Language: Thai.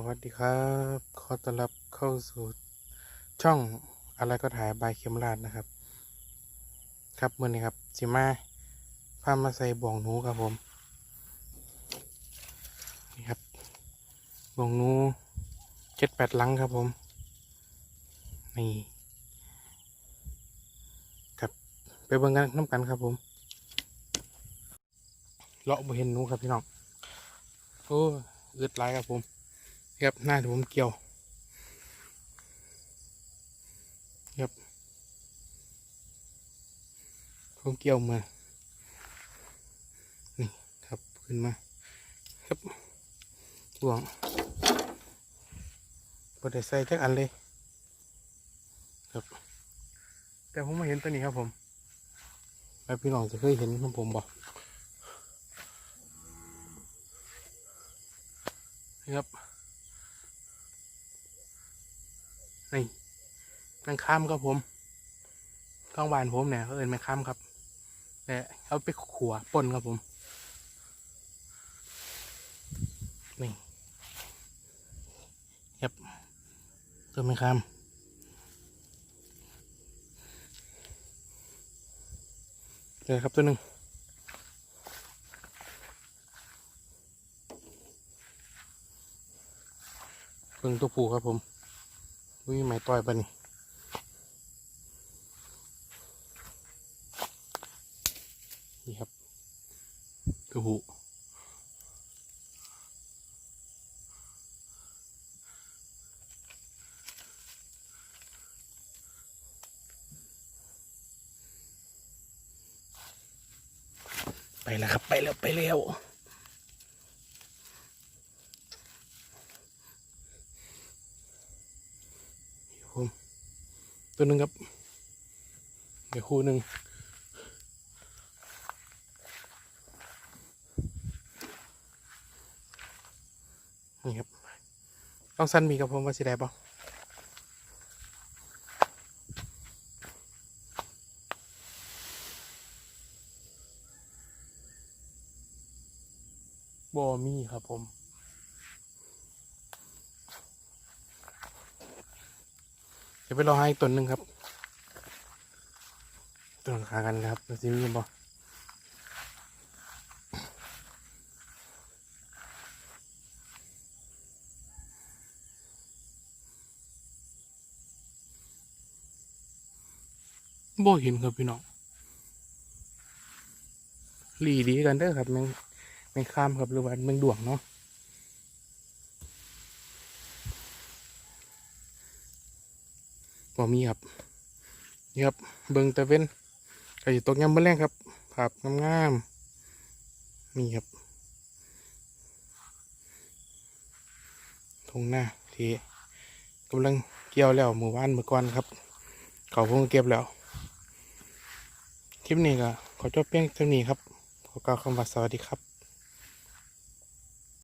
วัสดีครับ ขอต้อนรับเข้าสู่ช่องอะไรก็ถ่ายบายเข็มราดนะครับ ครับมื่อนี้ครับสิมาพามาใส่บ่องหนูครับผมนี่ครับบ่องหนูเจ็ดแปดลังครับผม นี่ครับไปเบิ่งกันน้ำกันครับผมเลาะบ่เห็นหนูครับพี่น้องโอ้อึดหลายครับผม ครับหน้าที่ผมเกี่ยวครับผมเกี่ยวมา นี่ครับขึ้นมา ครับหลวงบไดใส่จักอันเลย ครับ แต่ผมมาเห็นตัวนี้ครับผมแล้วพี่น้องจะเคยเห็นของผมบอกครับ นี่แมงข้ามครับผมข้างบ้านผมเนี่ยเขาเอินแมงข้ามครับแต่เอาไปขัวป่นครับผมนี่ครับตัวแมงข้ามเจอครับตัวหนึ่งเพิ่งตัวผูครับผม วิ่งไม้ต่อยปะนี่นี่ครับกระหูไปแล้วครับ ไปแล้ว ไปแล้ว ตัวหนึ่งครับเดี๋ยวคู่หนึ่งนี่ครับต้องสั้นมีกับผมว่าสิได้ป่บอมีครับผม ดี๋ยวไปรอให้ตัวหนึ่งครับตัวขากันนะครับมันจะมีบ่บ่เห็นครับพี่น้องหลีดีกันเด้อครับแมงแมงข้ามครับหรือว่าแมงด่วงเนาะ บ่มีครับนี่ครับเบิงตะเว้นก็อยู่ตกยำเบื้อแรงครับภาพงามๆนี่ครับทงหน้าที่กำลังเกี่ยวแล้วหมือวานเมื่อก่อนครับ เขาคงเก็บแล้ว คลิปนี้ก็ขอจบเพียงเท่านี้ครับ ขอกล่าวคำว่าสวัสดีครับ